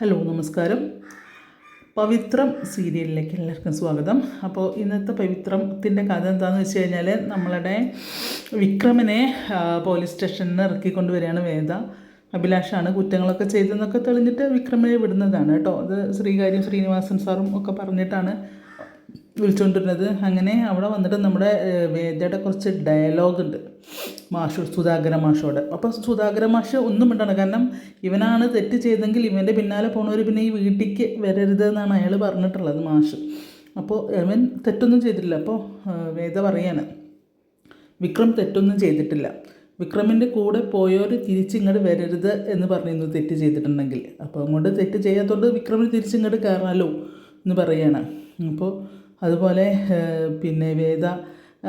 Hello നമസ്കാരം. പവിത്രം സീരിയലിലേക്ക് എല്ലാവർക്കും സ്വാഗതം. അപ്പോൾ ഇന്നത്തെ പവിത്രത്തിന്റെ കഥ എന്താണെന്ന് വെച്ച് കഴിഞ്ഞാൽ നമ്മളുടെ വിക്രമനെ പോലീസ് സ്റ്റേഷനിൽ നിന്ന് ഇറക്കിക്കൊണ്ട് വരികയാണ് വേദ. അഭിലാഷാണ് കുറ്റങ്ങളൊക്കെ ചെയ്തെന്നൊക്കെ തെളിഞ്ഞിട്ട് വിക്രമനെ വിടുന്നതാണ് കേട്ടോ. അത് ശ്രീകാര്യം ശ്രീനിവാസൻ സാറും ഒക്കെ പറഞ്ഞിട്ടാണ് വിളിച്ചുകൊണ്ടിരുന്നത് അങ്ങനെ അവിടെ വന്നിട്ട് നമ്മുടെ വേദയുടെ കുറച്ച് ഡയലോഗ് ഉണ്ട്. മാഷു സുധാകര മാഷോട്. അപ്പോൾ സുധാകര മാഷ് ഒന്നും മിണ്ടാണ് കാരണം ഇവനാണ് തെറ്റ് ചെയ്തെങ്കിൽ ഇവന്റെ പിന്നാലെ പോണവർ പിന്നെ ഈ വീട്ടിലേക്ക് വരരുത് എന്നാണ് അയാൾ പറഞ്ഞിട്ടുള്ളത് മാഷ്. അപ്പോൾ ഇവൻ തെറ്റൊന്നും ചെയ്തിട്ടില്ല. അപ്പോൾ വേദ പറയാണ് വിക്രം തെറ്റൊന്നും ചെയ്തിട്ടില്ല. വിക്രമിന്റെ കൂടെ പോയവർ തിരിച്ചിങ്ങോട്ട് വരരുത് എന്ന് പറഞ്ഞിരുന്നു തെറ്റ് ചെയ്തിട്ടുണ്ടെങ്കിൽ. അപ്പോൾ അങ്ങോട്ട് തെറ്റ് ചെയ്യാത്തതുകൊണ്ട് വിക്രമിന് തിരിച്ചിങ്ങോട്ട് കയറാമല്ലോ എന്ന് പറയുകയാണ് അപ്പോൾ അതുപോലെ പിന്നെ വേദ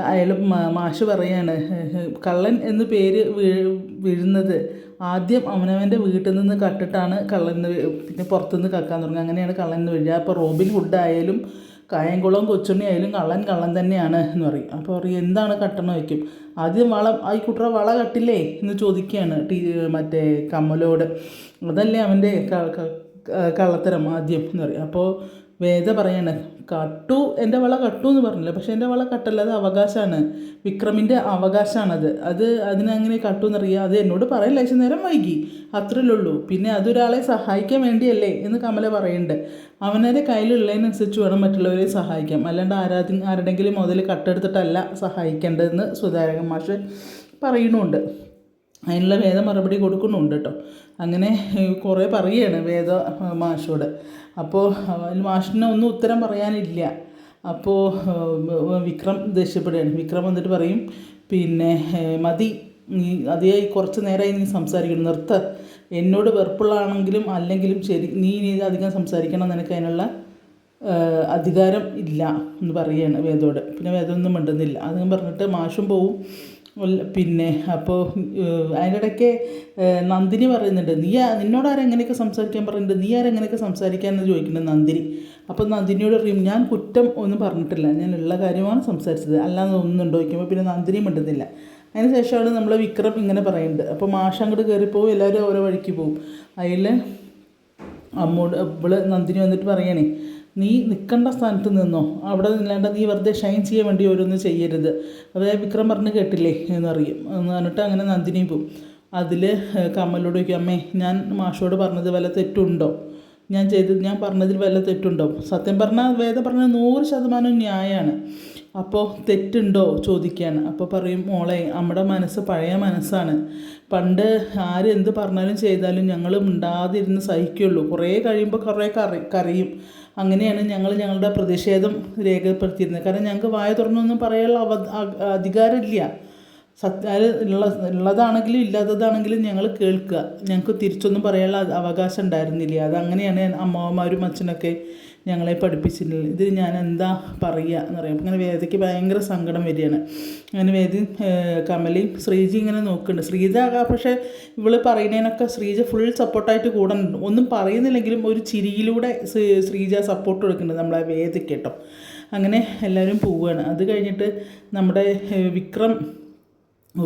അയാൾ മാഷ് പറയാണ് കള്ളൻ എന്ന് പേര് വീഴുന്നത് ആദ്യം അവനവന്റെ വീട്ടിൽ നിന്ന് കട്ടിട്ടാണ് കള്ളൻ പിന്നെ പുറത്തുനിന്ന് കക്കാൻ തുടങ്ങി അങ്ങനെയാണ് കള്ളൻ എന്ന് വീഴുക. അപ്പോൾ റോബിൻ ഹുഡ് ആയാലും കായംകുളം കൊച്ചുണ്ണി ആയാലും കള്ളൻ കള്ളൻ തന്നെയാണ് എന്ന് പറയും. അപ്പോൾ പറയും എന്താണ് കട്ടണം വയ്ക്കും ആദ്യം വള ആ കുട്ടറ വള കട്ടില്ലേ? എന്ന് ചോദിക്കുകയാണ് ടീ മറ്റേ കമ്മലോട്. അതല്ലേ അവന്റെ കള്ളത്തരം ആദ്യം എന്ന് പറയും. അപ്പോൾ വേദ പറയാണ് കട്ടു എന്റെ വള കട്ടു എന്ന് പറഞ്ഞില്ല? പക്ഷേ എന്റെ വള കട്ടല്ല അത് അവകാശമാണ് വിക്രമിന്റെ അവകാശമാണത് അത് അതിനങ്ങനെ കട്ടു എന്നറിയാം? അത് എന്നോട് പറയാൻ ലേശം നേരം വൈകി. അത്രയല്ലേ ഉള്ളൂ പിന്നെ അതൊരാളെ സഹായിക്കാൻ വേണ്ടിയല്ലേ? എന്ന് കമല പറയുന്നുണ്ട് അവനവന്റെ കയ്യിലുള്ളതിനനുസരിച്ച് വേണം മറ്റുള്ളവരെ സഹായിക്കാം അല്ലാണ്ട് ആരാധി ആരുടെങ്കിലും മുതൽ കട്ടെടുത്തിട്ടല്ല സഹായിക്കേണ്ടതെന്ന് സുധാരകൻ മാഷ് പറയുന്നുണ്ട്. അതിനുള്ള വേദ മറുപടി കൊടുക്കുന്നുണ്ട് കേട്ടോ. അങ്ങനെ കുറേ പറയുകയാണ് വേദ മാഷോട്. അപ്പോൾ മാഷിന് ഒന്നും ഉത്തരം പറയാനില്ല. അപ്പോൾ വിക്രം ദേഷ്യപ്പെടുകയാണ്. വിക്രം വന്നിട്ട് പറയും പിന്നെ മതി. നീ അതിയായി കുറച്ച് നേരമായി നീ സംസാരിക്കണം. നിർത്ത. എന്നോട് വെറുപ്പുള്ളതാണെങ്കിലും അല്ലെങ്കിലും ശരി. നീ ഇനി അധികം സംസാരിക്കണം. നിനക്ക് അതിനുള്ള അധികാരം ഇല്ല. എന്ന് പറയുകയാണ് വേദോട്. പിന്നെ വേദമൊന്നും മിണ്ടുന്നില്ല. അതും പറഞ്ഞിട്ട് മാഷും പോവും. പിന്നെ അപ്പോൾ അതിനിടയ്ക്ക് നന്ദിനി പറയുന്നുണ്ട് നീ നിന്നോട് ആരെങ്ങനെയൊക്കെ സംസാരിക്കാൻ പറയുന്നുണ്ട് നീ ആരെങ്ങനെയൊക്കെ സംസാരിക്കാൻ എന്ന് ചോദിക്കുന്നുണ്ട് നന്ദിനി. അപ്പോൾ നന്ദിനിയോട് പറയും ഞാൻ കുറ്റം ഒന്നും പറഞ്ഞിട്ടില്ല. ഞാൻ ഉള്ള കാര്യമാണ് സംസാരിച്ചത്. അല്ലാതെ ഒന്നും ചോദിക്കുമ്പോൾ പിന്നെ നന്ദിനി മിണ്ടുന്നില്ല. അതിന് ശേഷമാണ് നമ്മൾ വിക്രം ഇങ്ങനെ പറയുന്നത്. അപ്പോൾ മാഷ് അങ്ങോട്ട് കയറിപ്പോവും എല്ലാവരും ഓരോ വഴിക്ക് പോവും. അതിൽ അമ്മോട് ഇവൾ നന്ദിനി വന്നിട്ട് പറയണേ നീ നിൽക്കേണ്ട സ്ഥാനത്ത് നിന്നോ? അവിടെ നില്ലാണ്ട് നീ വെറുതെ ഷൈൻ ചെയ്യാൻ വേണ്ടി ഓരോന്നും ചെയ്യരുത്. അതായത് വിക്രം പറഞ്ഞ് കേട്ടില്ലേ എന്നറിയും. എന്ന് പറഞ്ഞിട്ട് അങ്ങനെ നന്ദിനി പോവും. അതിൽ കമ്മലോട് ചോദിക്കും അമ്മേ ഞാൻ മാഷോട് പറഞ്ഞത് വല്ല തെറ്റുണ്ടോ? ഞാൻ ചെയ്തത് ഞാൻ പറഞ്ഞതിൽ വല്ല തെറ്റുണ്ടോ? സത്യം പറഞ്ഞാൽ വേദം പറഞ്ഞ നൂറ് ശതമാനം ന്യായമാണ് അപ്പോൾ തെറ്റുണ്ടോ ചോദിക്കുകയാണ് അപ്പോൾ പറയും മോളെ നമ്മുടെ മനസ്സ് പഴയ മനസ്സാണ്. പണ്ട് ആര് എന്ത് പറഞ്ഞാലും ചെയ്താലും ഞങ്ങൾ മിണ്ടാതിരുന്ന് സഹിക്കുള്ളൂ. കുറേ കഴിയുമ്പോൾ കുറേ കറി കറിയും അങ്ങനെയാണ് ഞങ്ങൾ ഞങ്ങളുടെ പ്രതിഷേധം രേഖപ്പെടുത്തിയിരുന്നത്. കാരണം ഞങ്ങൾക്ക് വായ തുറന്നൊന്നും പറയാനുള്ള അവ അധികാരമില്ല. സത്യ ഉള്ള ഉള്ളതാണെങ്കിലും ഇല്ലാത്തതാണെങ്കിലും ഞങ്ങൾ കേൾക്കുക. ഞങ്ങൾക്ക് തിരിച്ചൊന്നും പറയാനുള്ള അവകാശം ഉണ്ടായിരുന്നില്ല. അതങ്ങനെയാണ് അമ്മാവന്മാരും അച്ഛനൊക്കെ ഞങ്ങളെ പഠിപ്പിച്ചിട്ടില്ല ഇതിന് ഞാൻ എന്താ പറയുക എന്ന് പറയും അങ്ങനെ വേദയ്ക്ക് ഭയങ്കര സങ്കടം വരികയാണ്. അങ്ങനെ വേദി കമലി കമലയും ശ്രീജി ഇങ്ങനെ നോക്കുന്നുണ്ട്. ശ്രീജ പക്ഷേ ഇവൾ പറയുന്നതിനൊക്കെ ശ്രീജ ഫുൾ സപ്പോർട്ടായിട്ട് കൂടെ ഒന്നും പറയുന്നില്ലെങ്കിലും ഒരു ചിരിയിലൂടെ ശ്രീ- ശ്രീജ സപ്പോർട്ട് കൊടുക്കുന്നുണ്ട് നമ്മളെ വേദയ്ക്ക് കേട്ടോ. അങ്ങനെ എല്ലാവരും പോവുകയാണ്. അത് കഴിഞ്ഞിട്ട് നമ്മുടെ വിക്രം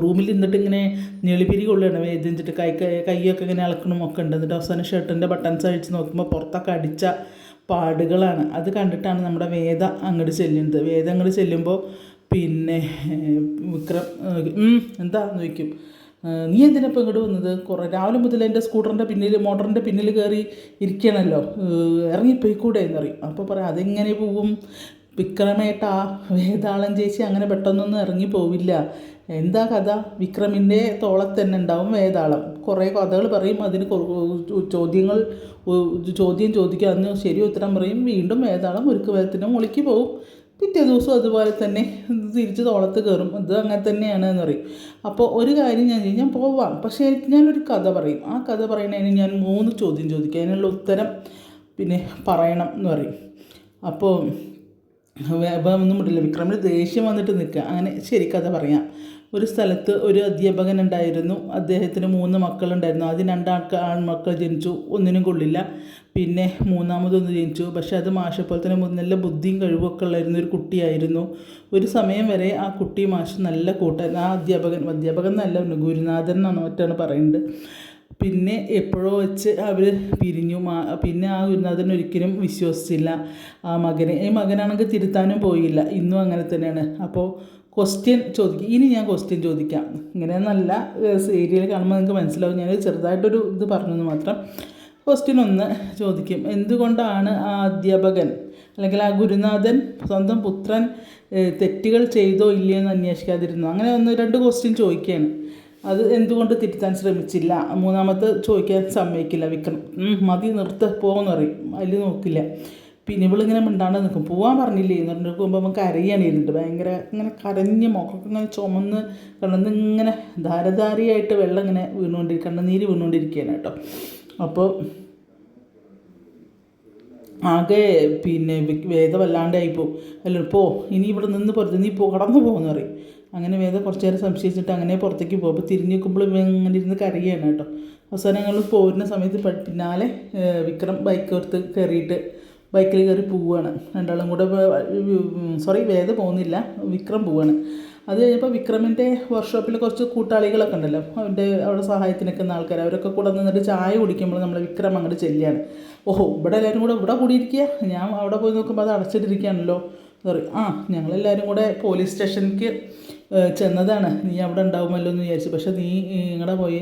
റൂമിൽ നിന്നിട്ട് ഇങ്ങനെ ഞെളിപിരി കൊള്ളുകയാണ്. വേദിച്ചിട്ട് കൈ കൈയൊക്കെ ഇങ്ങനെ ഇളക്കണം ഉണ്ട്. എന്നിട്ട് അവസാനം ഷർട്ടിന്റെ ബട്ടൺസ് അഴിച്ച് നോക്കുമ്പോൾ പുറത്തൊക്കെ അടിച്ച പാടുകളാണ്. അത് കണ്ടിട്ടാണ് നമ്മുടെ വേദ അങ്ങോട്ട് ചെല്ലുന്നത്. വേദ അങ്ങോട്ട് ചെല്ലുമ്പോൾ പിന്നെ വിക്രം എന്താ നോക്കും നീ എന്തിനാ ഇപ്പോൾ ഇങ്ങോട്ട് വന്നത്? കുറേ രാവിലെ മുതൽ എന്റെ സ്കൂട്ടറിന്റെ പിന്നിൽ മോട്ടറിന്റെ പിന്നിൽ കയറി ഇരിക്കണമല്ലോ ഇറങ്ങിപ്പോയിക്കൂടെ എന്ന് പറയും. അപ്പോൾ പറയാം അതെങ്ങനെ പോവും വിക്രമേട്ടാ വേതാളം ചേച്ചി അങ്ങനെ പെട്ടെന്നൊന്നും ഇറങ്ങി പോവില്ല. എന്താ കഥ? വിക്രമിന്റെ തോളത്ത് തന്നെ ഉണ്ടാവും വേതാളം കുറേ കഥകൾ പറയും അതിന് ചോദ്യങ്ങൾ ചോദ്യം ചോദിക്കുക അതിന് ശരി ഉത്തരം പറയും വീണ്ടും വേതാളം ഒരു വേദത്തിന്റെ മുളിക്ക് പോവും. പിറ്റേ ദിവസം അതുപോലെ തന്നെ തിരിച്ച് തോളത്ത് കയറും. ഇത് അങ്ങനെ തന്നെയാണ് എന്ന് പറയും. അപ്പോൾ ഒരു കാര്യം ഞാൻ ചെയ്യും ഞാൻ പോവാം. പക്ഷേ എനിക്ക് ഞാനൊരു കഥ പറയും. ആ കഥ പറയുന്നതിന് ഞാൻ മൂന്ന് ചോദ്യം ചോദിക്കും. അതിനുള്ള ഉത്തരം പിന്നെ പറയണം എന്ന് പറയും. അപ്പോൾ ഒന്നും വിട്ടില്ല വിക്രമിന് ദേഷ്യം വന്നിട്ട് നിൽക്കുക. അങ്ങനെ ശരി കഥ പറയാം. ഒരു സ്ഥലത്ത് ഒരു അധ്യാപകൻ ഉണ്ടായിരുന്നു അദ്ദേഹത്തിന് മൂന്ന് മക്കളുണ്ടായിരുന്നു. ആദ്യം രണ്ടാൾക്ക് ആൺമക്കൾ ജനിച്ചു. ഒന്നിനും കൊള്ളില്ല. പിന്നെ മൂന്നാമതൊന്ന് ജനിച്ചു. പക്ഷേ അത് മാഷെ പോലെ തന്നെ നല്ല ബുദ്ധിയും കഴിവൊക്കെ ഉള്ളായിരുന്ന ഒരു കുട്ടിയായിരുന്നു. ഒരു സമയം വരെ ആ കുട്ടി മാഷ് നല്ല കൂട്ടൻ ആ അധ്യാപകൻ അധ്യാപകൻ നല്ല ഗുരുനാഥൻ എന്നാണ് മറ്റാണ് പറയുന്നത് പിന്നെ എപ്പോഴോ വെച്ച് അവർ പിരിഞ്ഞു. പിന്നെ ആ ഗുരുനാഥൻ ഒരിക്കലും വിശ്വസിച്ചില്ല ആ മകനെ. ഈ മകനാണെങ്കിൽ തിരുത്താനും പോയില്ല. ഇന്നും അങ്ങനെ തന്നെയാണ്. അപ്പോൾ ക്വസ്റ്റ്യൻ ചോദിക്കും. ഇനി ഞാൻ ക്വസ്റ്റ്യൻ ചോദിക്കാം. ഇങ്ങനെ നല്ല സീരിയൽ കാണുമ്പോൾ നിങ്ങൾക്ക് മനസ്സിലാവും. ഞാൻ ചെറുതായിട്ടൊരു ഇത് പറഞ്ഞെന്ന് മാത്രം ക്വസ്റ്റ്യൻ ഒന്ന് ചോദിക്കും. എന്തുകൊണ്ടാണ് ആ അധ്യാപകൻ അല്ലെങ്കിൽ ആ ഗുരുനാഥൻ സ്വന്തം പുത്രൻ തെറ്റുകൾ ചെയ്തോ ഇല്ലയോ എന്ന് അന്വേഷിക്കാതിരുന്നു? അങ്ങനെ ഒന്ന് രണ്ട് ക്വസ്റ്റ്യൻ ചോദിക്കുകയാണ്. അത് എന്തുകൊണ്ട് തിരുത്താൻ ശ്രമിച്ചില്ല? മൂന്നാമത്തെ ചോദിക്കാൻ സമ്മതിക്കില്ല. വിക്രം മതി നിർത്ത് പോകുമെന്ന് പറയും. അതിൽ നോക്കില്ല. പിന്നെ ഇവളിങ്ങനെ മിണ്ടാണ്ട് നിൽക്കും പോവാൻ പറഞ്ഞില്ലേ? എന്ന് പറഞ്ഞിട്ട് പോകുമ്പോൾ നമുക്ക് കരയാണ് ഭയങ്കര ഇങ്ങനെ കരഞ്ഞ് മുഖമൊക്കെ ഇങ്ങനെ ചുമന്ന് കിടന്ന് ഇങ്ങനെ ധാരധാരിയായിട്ട് വെള്ളം ഇങ്ങനെ വീണുകൊണ്ടിരിക്കുക കണ്ണുനീര് വീണുകൊണ്ടിരിക്കുകയാണ് കേട്ടോ. അപ്പോൾ ആകെ പിന്നെ വേദ വല്ലാണ്ടായിപ്പോ അല്ല പോ ഇനി ഇവിടെ നിന്ന് പുറത്ത് നീ പോ കടന്നു പോകുമെന്ന് പറയും. അങ്ങനെ വേദ കുറച്ച് നേരം സംശയിച്ചിട്ട് അങ്ങനെ പുറത്തേക്ക് പോകും. അപ്പോൾ തിരിഞ്ഞ് നിൽക്കുമ്പോൾ ഇങ്ങനെ ഇരുന്ന് കരയാണ് കേട്ടോ. അവസാനം ഞങ്ങൾ പോരുന്ന സമയത്ത് പിന്നാലെ വിക്രം ബൈക്ക് എടുത്ത് കയറിയിട്ട് ബൈക്കിൽ കയറി പോവുകയാണ്. രണ്ടാളും കൂടെ സോറി വേദ പോകുന്നില്ല. വിക്രം പോവുകയാണ്. അത് കഴിഞ്ഞപ്പോൾ വിക്രമിന്റെ വർക്ക്ഷോപ്പിൽ കുറച്ച് കൂട്ടാളികളൊക്കെ ഉണ്ടല്ലോ. അവന്റെ അവിടെ സഹായത്തിനൊക്കെ നിൽക്കുന്ന ആൾക്കാർ അവരൊക്കെ കൂടെ നിന്നിട്ട് ചായ കുടിക്കുമ്പോൾ നമ്മൾ വിക്രം അങ്ങോട്ട് ചെല്ലുകയാണ്. ഓഹോ ഇവിടെ എല്ലാവരും കൂടെ ഇവിടെ കൂടിയിരിക്കുക? ഞാൻ അവിടെ പോയി നോക്കുമ്പോൾ അത് അടച്ചിട്ടിരിക്കുകയാണല്ലോ. പറയും ആ ഞങ്ങളെല്ലാവരും കൂടെ പോലീസ് സ്റ്റേഷനിലേക്ക് ചെന്നതാണ്. നീ അവിടെ ഉണ്ടാവുമല്ലോ എന്ന് വിചാരിച്ചു. പക്ഷെ നീ ഇങ്ങടെ പോയി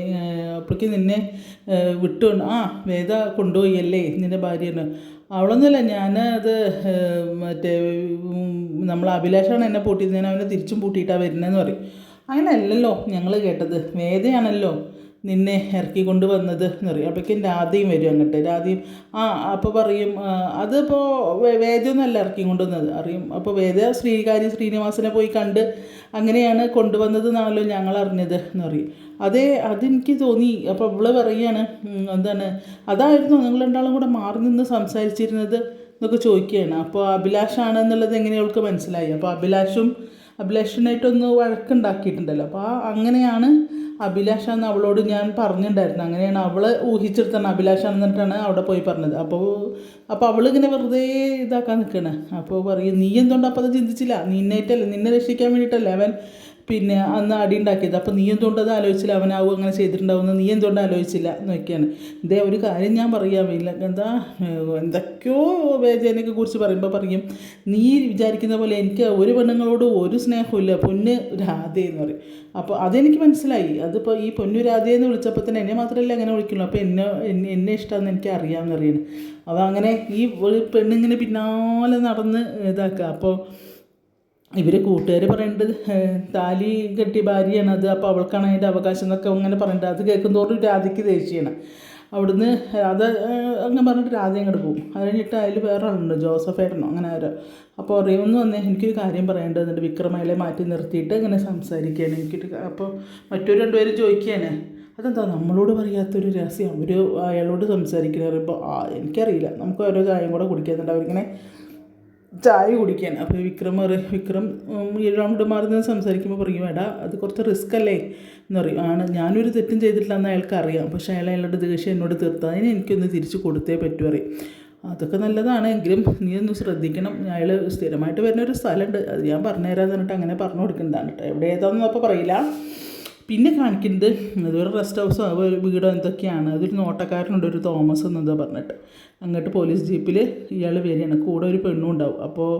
അപ്പോഴേക്ക് നിന്നെ വിട്ടു ആ വേദ കൊണ്ടുപോയി അല്ലേ? നിന്റെ ഭാര്യയാണ് അവളൊന്നുമല്ല ഞാൻ അത് മറ്റേ നമ്മൾ അഭിലാഷാണ് എന്നെ ഞാൻ അവനെ തിരിച്ചും പൂട്ടിയിട്ടാണ് വരുന്നതെന്ന് പറയും. അങ്ങനെ അല്ലല്ലോ ഞങ്ങൾ കേട്ടത്. വേദയാണല്ലോ. നിന്നെ ഇറക്കി കൊണ്ട് വന്നത് എന്ന് പറയും. അപ്പോഴേക്കും രാധയും വരും അങ്ങോട്ട്. രാധയും ആ അപ്പോൾ പറയും അതിപ്പോൾ വേദമൊന്നുമല്ല ഇറക്കി കൊണ്ടുവന്നത്. അറിയും അപ്പോൾ വേദ ശ്രീകാരി ശ്രീനിവാസനെ പോയി കണ്ട് അങ്ങനെയാണ് കൊണ്ടുവന്നത് എന്നാണല്ലോ ഞങ്ങൾ അറിഞ്ഞത് എന്ന് പറയും. അതേ അതെനിക്ക് തോന്നി. അപ്പോൾ അവൾ പറയുകയാണ് എന്താണ് അതായിരുന്നു നിങ്ങൾ രണ്ടാളും കൂടെ മാറി നിന്ന് സംസാരിച്ചിരുന്നത് എന്നൊക്കെ ചോദിക്കുകയാണ്. അപ്പോൾ അഭിലാഷാണ് എന്നുള്ളത് എങ്ങനെ അവൾക്ക് മനസ്സിലായി? അപ്പോൾ അഭിലാഷും അഭിലാഷിനായിട്ടൊന്ന് വഴക്കുണ്ടാക്കിയിട്ടുണ്ടല്ലോ. അപ്പോൾ ആ അങ്ങനെയാണ് അഭിലാഷ എന്ന് അവളോട് ഞാൻ പറഞ്ഞിട്ടുണ്ടായിരുന്നു അങ്ങനെയാണ് അവൾ ഊഹിച്ചെടുത്താണ് അഭിലാഷ എന്നിട്ടാണ് അവിടെ പോയി പറഞ്ഞത്. അപ്പോൾ അപ്പോൾ അവളിങ്ങനെ വെറുതെ ഇതാക്കാൻ നിൽക്കണേ അപ്പോൾ പറയും നീ എന്തുകൊണ്ട് അപ്പോൾ അത് ചിന്തിച്ചില്ല? നിന്നായിട്ടല്ലേ നിന്നെ രക്ഷിക്കാൻ വേണ്ടിയിട്ടല്ലേ അവൻ പിന്നെ അന്ന് അടി ഉണ്ടാക്കിയത്. അപ്പോൾ നീ എന്തുകൊണ്ട് അത് ആലോചിച്ചില്ല? അവനാവും അങ്ങനെ ചെയ്തിട്ടുണ്ടാവുമെന്ന് നീ എന്തുകൊണ്ട് ആലോചിച്ചില്ല? എന്നൊക്കെയാണ് ഇതേ ഒരു കാര്യം ഞാൻ പറയാൻ വയ്യില്ല എന്താ എന്തൊക്കെയോ വേദനയൊക്കെ കുറിച്ച് പറയുമ്പോൾ പറയും നീ വിചാരിക്കുന്ന പോലെ എനിക്ക് ഒരു പെണ്ണുങ്ങളോട് ഒരു സ്നേഹമില്ല പൊന്ന് എന്ന് പറയും. അപ്പോൾ അതെനിക്ക് മനസ്സിലായി. അതിപ്പോൾ ഈ പൊന്നു എന്ന് വിളിച്ചപ്പോൾ തന്നെ എന്നെ മാത്രമല്ല അങ്ങനെ വിളിക്കുള്ളൂ. അപ്പോൾ എന്നെ എന്നെ ഇഷ്ടമാണെന്ന് എനിക്ക് അറിയാമെന്ന് അപ്പോൾ അങ്ങനെ ഈ പെണ്ണിങ്ങനെ പിന്നാലെ നടന്ന് ഇതാക്കുക. അപ്പോൾ ഇവർ കൂട്ടുകാർ പറയേണ്ടത് ഏഹ്, താലി കെട്ടിയ അത് അപ്പോൾ അവൾക്കാണ് അതിന്റെ അവകാശം എന്നൊക്കെ അങ്ങനെ പറഞ്ഞിട്ട് അത് കേൾക്കുന്തോറും രാധയ്ക്ക് ദേഷ്യമാണ് അവിടുന്ന് അത് അങ്ങനെ പറഞ്ഞിട്ട് രാധ അങ്ങോട്ട് പോകും അത് കഴിഞ്ഞിട്ട് അതിൽ വേറെ ആളുണ്ട് ജോസഫ് ഏട്ടനോ അങ്ങനെ ആരോ. അപ്പോൾ അറിയുമെന്ന് വന്നേ എനിക്കൊരു കാര്യം പറയേണ്ടതുണ്ട് വിക്രമയിലെ മാറ്റി നിർത്തിയിട്ട് ഇങ്ങനെ സംസാരിക്കുകയാണ് എനിക്കൊരു അപ്പോൾ മറ്റൊരു രണ്ടുപേരും ചോദിക്കുകയാണ് അതെന്താ നമ്മളോട് പറയാത്തൊരു രഹസ്യം? അവർ അയാളോട് സംസാരിക്കുന്നത് പറയുമ്പോൾ ആ എനിക്കറിയില്ല. നമുക്ക് ഓരോ ചായയും കൂടെ കുടിക്കുന്നുണ്ട്. അവരിങ്ങനെ ചായ കുടിക്കാൻ. അപ്പോൾ വിക്രം വിക്രം മാറി നിന്ന് സംസാരിക്കുമ്പോൾ പറയും എടാ അത് കുറച്ച് റിസ്ക് അല്ലേ? എന്ന് പറയും. ആണ് ഞാനൊരു തെറ്റും ചെയ്തിട്ടില്ലെന്ന് അയാൾക്ക് അറിയാം പക്ഷേ അയാൾ അയാളുടെ ദേഷ്യം എന്നോട് തീർത്താൽ അതിന് എനിക്കൊന്ന് തിരിച്ച് കൊടുത്തേ പറ്റൂ പറയും. അതൊക്കെ നല്ലതാണ്. എങ്കിലും നീ ഒന്ന് ശ്രദ്ധിക്കണം. അയാൾ സ്ഥിരമായിട്ട് വരുന്ന ഒരു സ്ഥലമുണ്ട്. അത് ഞാൻ പറഞ്ഞുതരാന്ന് പറഞ്ഞിട്ട് അങ്ങനെ പറഞ്ഞു കൊടുക്കുന്നതാണ് കേട്ടോ എവിടെ ഏതാണെന്ന് അപ്പോൾ പറയില്ല. പിന്നെ കാണിക്കുന്നത് അതൊരു റെസ്റ്റ് ഹൗസോ ഒരു വീടോ എന്തൊക്കെയാണ്? അതൊരു നോട്ടക്കാരനുണ്ട് ഒരു തോമസ് എന്നെന്താ പറഞ്ഞിട്ട്. അങ്ങോട്ട് പോലീസ് ജീപ്പിൽ ഇയാൾ വരികയാണ്. കൂടെ ഒരു പെണ്ണും ഉണ്ടാവും. അപ്പോൾ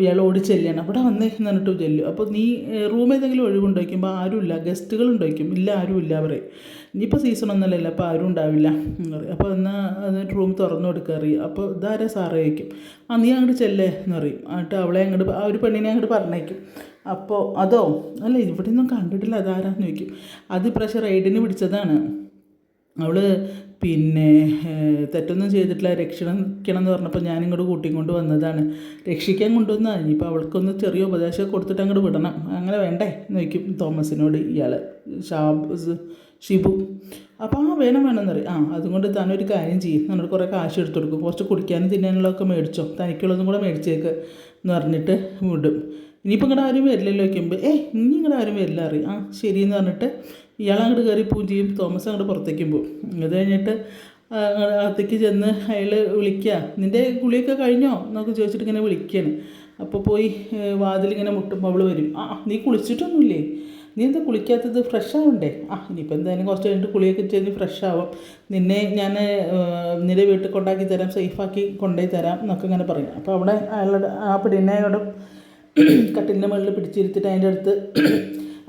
ഇയാൾ ഓടി ചെല്ലുകയാണ്. അവിടെ വന്നേ എന്നിട്ട് ചെല്ലും. അപ്പോൾ നീ റൂം ഏതെങ്കിലും ഒഴിവുണ്ടോയ്ക്കുമ്പോൾ ആരുമില്ല. ഗസ്റ്റുകൾ ഉണ്ടോയ്ക്കും ഇല്ല ആരുമില്ല പറയും. ഇനിയിപ്പോൾ സീസൺ ഒന്നുമല്ലല്ലോ അപ്പോൾ ആരും ഉണ്ടാവില്ല. എന്ന് പറയും. അപ്പോൾ എന്നാൽ എന്നിട്ട് റൂം തുറന്നു കൊടുക്കുക അറിയും അപ്പോൾ ഇതാരെ സാറേ വയ്ക്കും ആ നീ അങ്ങോട്ട് ചെല്ലേ എന്ന് പറയും. എന്നിട്ട് അവളെ അങ്ങോട്ട് ആ ഒരു പെണ്ണിനെ അങ്ങോട്ട് പറഞ്ഞേക്കും അപ്പോൾ അതോ? അല്ല ഇവിടെ ഒന്നും കണ്ടിട്ടില്ല. അതാരാന്ന് ചോദിക്കും. അത് ഇപ്രാവശ്യം റൈഡിന് പിടിച്ചതാണ് അവൾ പിന്നെ തെറ്റൊന്നും ചെയ്തിട്ടില്ല. രക്ഷിക്കണം എന്ന് പറഞ്ഞപ്പോൾ ഞാനിങ്ങോട്ട് കൂട്ടിക്കൊണ്ട് വന്നതാണ്. രക്ഷിക്കാൻ കൊണ്ടുവന്നാൽ ഇനിയിപ്പോൾ അവൾക്കൊന്ന് ചെറിയ ഉപദേശം കൊടുത്തിട്ട് അങ്ങോട്ട് വിടണം. അങ്ങനെ വേണ്ടേ എന്ന് ചോദിക്കും തോമസിനോട് ഇയാൾ ഷാബ് ഷിബു. അപ്പോൾ ആ വേണം വേണം എന്നറിയും ആ അതുകൊണ്ട് ഒരു കാര്യം ചെയ്യും. എന്നിട്ട് കുറേ കാശ് എടുത്തു കൊടുക്കും. കുറച്ച് കുടിക്കാനും തിന്നാനുള്ളതൊക്കെ മേടിച്ചോ. തനിക്കുള്ളതും കൂടെ മേടിച്ചേക്ക് എന്ന് പറഞ്ഞിട്ട് വിടും. ഇനിയിപ്പോൾ ഇങ്ങോട്ട് ആരും വരില്ലല്ലോ വയ്ക്കുമ്പോൾ ഏ ഇനി ഇങ്ങോട്ട് ആരും വരില്ല അറിയും ആ ശരിയെന്ന് പറഞ്ഞിട്ട് ഇയാൾ അങ്ങോട്ട് കയറി പോവുകയും ചെയ്യും. തോമസ് അങ്ങോട്ട് പുറത്തേക്കും പോകും അത് കഴിഞ്ഞിട്ട് അകത്തേക്ക് ചെന്ന് അയാൾ വിളിക്കുക നിന്റെ കുളിയൊക്കെ കഴിഞ്ഞോ? എന്നൊക്കെ ചോദിച്ചിട്ട് ഇങ്ങനെ വിളിക്കുകയാണ് അപ്പോൾ പോയി വാതിലിങ്ങനെ മുട്ടുമ്പോൾ അവൾ വരും. ആ നീ കുളിച്ചിട്ടൊന്നുമില്ലേ? നീ എന്താ കുളിക്കാത്തത്? ഫ്രഷ് ആവണ്ടേ? ആ ഇനിയിപ്പോൾ എന്തായാലും കുറച്ച് കഴിഞ്ഞിട്ട് കുളിയൊക്കെ ചെയ്ത് ഫ്രഷ് ആവും. നിന്നെ ഞാൻ നിന്റെ വീട്ടിൽ കൊണ്ടാക്കി തരാം. സേഫാക്കി കൊണ്ടുപോയി തരാം എന്നൊക്കെ ഇങ്ങനെ പറയും. അപ്പോൾ അവിടെ അയാളുടെ ആ പെണ്ണിനെ അവിടെ കട്ടിലിന്റെ മുകളിൽ പിടിച്ചിരുത്തിട്ട് അതിന്റെ അടുത്ത്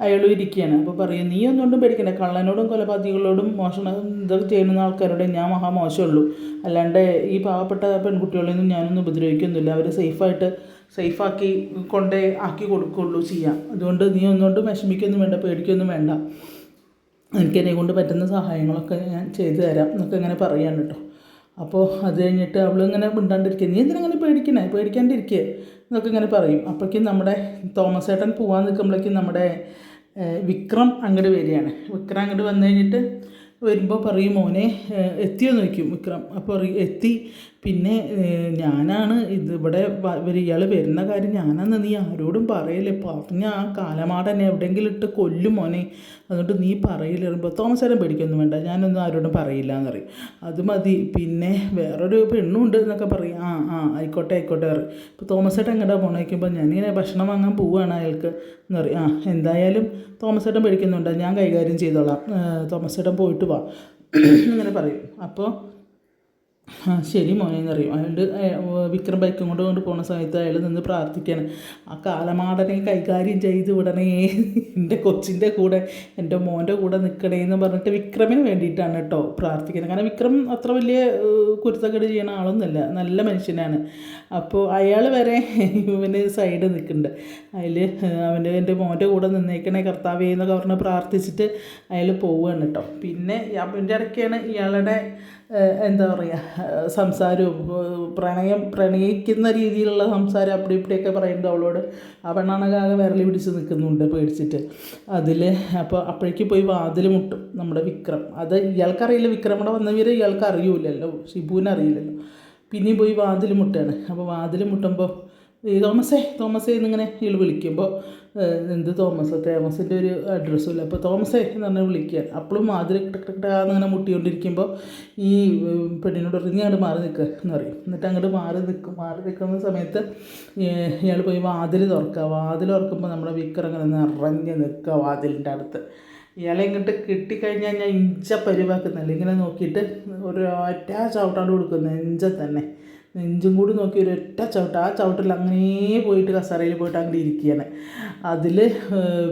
അയാളും ഇരിക്കുകയാണ്. അപ്പോൾ പറയും നീ ഒന്നുകൊണ്ടും പേടിക്കണ്ട. കള്ളനോടും കൊലപാതകികളോടും മോഷണം ഇതൊക്കെ ചെയ്യുന്ന ആൾക്കാരോട് ഞാൻ മഹാമോശമുള്ളൂ. അല്ലാണ്ട് ഈ പാവപ്പെട്ട പെൺകുട്ടികളെയൊന്നും ഞാനൊന്നും ഉപദ്രവിക്കുന്നില്ല അവരെ സേഫായിട്ട് സേഫാക്കി കൊണ്ടേ ആക്കി കൊടുക്കുകയുള്ളൂ ചെയ്യാം. അതുകൊണ്ട് നീ ഒന്നുകൊണ്ടും വിഷമിക്കൊന്നും വേണ്ട പേടിക്കൊന്നും വേണ്ട. എനിക്ക് എന്നെ കൊണ്ട് പറ്റുന്ന സഹായങ്ങളൊക്കെ ഞാൻ ചെയ്തു തരാം എന്നൊക്കെ ഇങ്ങനെ പറയാണ് കേട്ടോ. അപ്പോൾ അത് കഴിഞ്ഞിട്ട് അവളിങ്ങനെ മിണ്ടാണ്ടിരിക്കുക നീ എന്തിനങ്ങനെ പേടിക്കണേ? പേടിക്കാണ്ടിരിക്കുക എന്നൊക്കെ ഇങ്ങനെ പറയും. അപ്പോഴേക്കും നമ്മുടെ തോമസ് ഏട്ടൻ പോകാൻ നിൽക്കുമ്പോഴേക്കും നമ്മുടെ വിക്രം അങ്ങോട്ട് വരികയാണ്. വിക്രം അങ്ങോട്ട് വന്നു കഴിഞ്ഞിട്ട് വരുമ്പോൾ പറയും മോനെ എത്തിയോ? നോക്കും വിക്രം. അപ്പോൾ എത്തി. പിന്നെ ഞാനാണ് ഇത് ഇവിടെ ഇയാൾ വരുന്ന കാര്യം ഞാനാണെന്ന് നീ ആരോടും പറയല്ലേ? പറഞ്ഞ ആ കാലമാടനെ എവിടെയെങ്കിലും ഇട്ട് കൊല്ലും മോനെ. അതുകൊണ്ട് നീ പറയില്ല. പറയുമ്പോൾ തോമസ് പേടിക്കൊന്നും വേണ്ട. ഞാനൊന്നും ആരോടും പറയില്ല എന്ന് പറയും. അത് മതി. പിന്നെ വേറൊരു പെണ്ണുണ്ട് എന്നൊക്കെ പറയും. ആ ആ ആയിക്കോട്ടെ ആയിക്കോട്ടെ പറയും. ഇപ്പോൾ തോമസേട്ടൻ എങ്ങനെ പോകണം വയ്ക്കുമ്പോൾ ഞാനിങ്ങനെ ഭക്ഷണം വാങ്ങാൻ പോവുകയാണ് അയാൾക്ക് എന്ന് പറയും. ആ എന്തായാലും തോമസേട്ടൻ പേടിക്കുന്നുണ്ട് ഞാൻ കൈകാര്യം ചെയ്തോളാം. തോമസേട്ടൻ പോയിട്ട് വാ ഇങ്ങനെ പറയും. അപ്പോൾ ആ ശരി മോനെ എന്നറിയും അയാളുടെ വിക്രം ബൈക്കും കൊണ്ട് കൊണ്ട് പോകുന്ന സമയത്ത് അയാൾ നിന്ന് പ്രാർത്ഥിക്കുകയാണ് ആ കാലമാടനെ കൈകാര്യം ചെയ്ത് വിടണേ. എന്റെ കൊച്ചിന്റെ കൂടെ എന്റെ മോന്റെ കൂടെ നിൽക്കണേ എന്ന് പറഞ്ഞിട്ട് വിക്രമിന് വേണ്ടിയിട്ടാണ് കേട്ടോ പ്രാർത്ഥിക്കുന്നത്. കാരണം വിക്രം അത്ര വലിയ കുരുത്തക്കേട് ചെയ്യുന്ന ആളൊന്നുമല്ല. നല്ല മനുഷ്യനാണ്. അപ്പോൾ അയാൾ വരെ ഇവന് സൈഡ് നിൽക്കുന്നുണ്ട്. അതിൽ അവന്റെ എന്റെ മോന്റെ കൂടെ നിന്നേക്കണേ കർത്താവേ എന്നൊക്കെ പറഞ്ഞ് പ്രാർത്ഥിച്ചിട്ട് അയാൾ പോവുകയാണ് കേട്ടോ. പിന്നെ അവന്റെ ഇടയ്ക്കാണ് ഇയാളുടെ എന്താ പറയുക സംസാരവും പ്രണയം പ്രണയിക്കുന്ന രീതിയിലുള്ള സംസാരം അപ്പടി ഇപ്പടിയൊക്കെ പറയുന്നത് അവളോട്. ആകെ വിരളി പിടിച്ച് നിൽക്കുന്നുണ്ട് പേടിച്ചിട്ട്. അതിൽ അപ്പോൾ അപ്പോഴേക്ക് പോയി വാതിൽ മുട്ടും നമ്മുടെ വിക്രം. അത് ഇയാൾക്കറിയില്ല വിക്രം കൂടെ വന്നവർ ഇയാൾക്ക് അറിയില്ലല്ലോ ഷിബുവിനറിയില്ലല്ലോ. പിന്നെ പോയി വാതിൽ മുട്ടാണ്. അപ്പോൾ വാതിൽ മുട്ടുമ്പോൾ ഈ തോമസേ തോമസേ എന്നിങ്ങനെ ഇയാൾ വിളിക്കുമ്പോൾ എന്ത് തോമസ്? തോമസിന്റെ ഒരു അഡ്രസ്സും ഇല്ല. അപ്പോൾ തോമസേ എന്ന് പറഞ്ഞാൽ വിളിക്കുക അപ്പോഴും മാതിരി ഇങ്ങനെ മുട്ടിക്കൊണ്ടിരിക്കുമ്പോൾ ഈ പെണ്ണിനോട് പറഞ്ഞ് അങ്ങോട്ട് മാറി നിൽക്കുക എന്ന് പറയും. എന്നിട്ട് അങ്ങോട്ട് മാറി നിൽക്കും മാറി നിൽക്കുന്ന സമയത്ത് ഇയാൾ പോയി വാതിൽ തുറക്കുക വാതിൽ തുറക്കുമ്പോൾ നമ്മുടെ വിക്കർ അങ്ങനെ നിറഞ്ഞ് നിൽക്കുക വാതിലിന്റെ അടുത്ത്. ഇയാളെ ഇങ്ങോട്ട് കിട്ടിക്കഴിഞ്ഞാൽ ഞാൻ ഇഞ്ച പരിവാക്കുന്നില്ല ഇങ്ങനെ നോക്കിയിട്ട് ഒരു അറ്റാച്ച് ചവിട്ടാണ്ട് കൊടുക്കുന്നത് ഇഞ്ച തന്നെ. നെഞ്ചും കൂടി നോക്കി ഒരു ഒറ്റ ചവിട്ട്. ആ ചവിട്ടിൽ അങ്ങനെ പോയിട്ട് കസറയിൽ പോയിട്ട് അങ്ങനെ ഇരിക്കുകയാണ് അതിൽ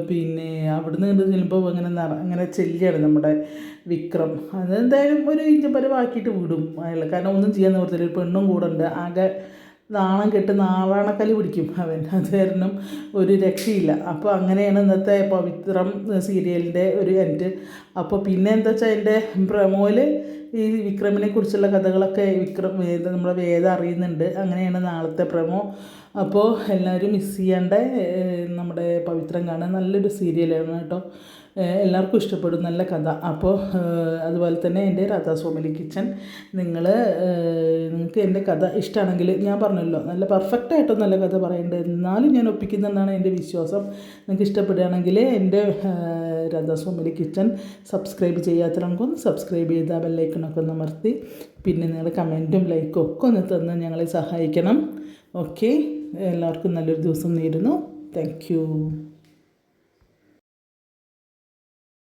പിന്നെ അവിടുന്ന് കണ്ട് ചെല്ലുമ്പോൾ ഇങ്ങനെ നിറ അങ്ങനെ ചെല്ലിയാണ് നമ്മുടെ വിക്രം. അതെന്തായാലും ഒരു ഇഞ്ച പരിവാക്കിയിട്ട് വിടും. അയാൾ കാരണം ഒന്നും ചെയ്യാൻ നിവർത്തില്ല. ഒരു പെണ്ണും കൂടെ ഉണ്ട്. ആകെ നാണം കെട്ട് നാവാണക്കൽ പിടിക്കും അവൻ. അത് കാരണം ഒരു രക്ഷയില്ല. അപ്പോൾ അങ്ങനെയാണ് ഇന്നത്തെ പവിത്രം സീരിയലിന്റെ ഒരു എൻഡ്. അപ്പോൾ പിന്നെ എന്താ വെച്ചാൽ എന്റെ പ്രമോയിൽ ഈ വിക്രമിനെ കുറിച്ചുള്ള കഥകളൊക്കെ വിക്രം നമ്മുടെ വേദ അറിയുന്നുണ്ട്. അങ്ങനെയാണ് നാളത്തെ പ്രമോ. അപ്പോൾ എല്ലാവരും മിസ് ചെയ്യാണ്ട് നമ്മുടെ പവിത്രം കാണാൻ നല്ലൊരു സീരിയലാണ് കേട്ടോ. എല്ലാവർക്കും ഇഷ്ടപ്പെടും നല്ല കഥ. അപ്പോൾ അതുപോലെ തന്നെ എന്റെ രാധാസ്വാമിലി കിച്ചൻ നിങ്ങൾ നിങ്ങൾക്ക് എന്റെ കഥ ഇഷ്ടമാണെങ്കിൽ ഞാൻ പറഞ്ഞല്ലോ നല്ല പെർഫെക്റ്റ് നല്ല കഥ പറയേണ്ടത് എന്നാലും ഞാൻ ഒപ്പിക്കുന്നെന്നാണ് എന്റെ വിശ്വാസം. നിങ്ങൾക്ക് ഇഷ്ടപ്പെടുകയാണെങ്കിൽ എന്റെ രാധാസ്വാമിലി കിച്ചൻ സബ്സ്ക്രൈബ് ചെയ്യാത്തവർക്ക് ഒന്ന് സബ്സ്ക്രൈബ് ചെയ്താൽ ബെല്ലൈക്കണൊക്കെ ഒന്ന് അമർത്തി. പിന്നെ നിങ്ങളുടെ കമന്റും ലൈക്കും ഒക്കെ ഒന്ന് തന്ന് ഞങ്ങളെ സഹായിക്കണം. ഓക്കെ എല്ലാവർക്കും നല്ലൊരു ദിവസം നേരുന്നു. താങ്ക്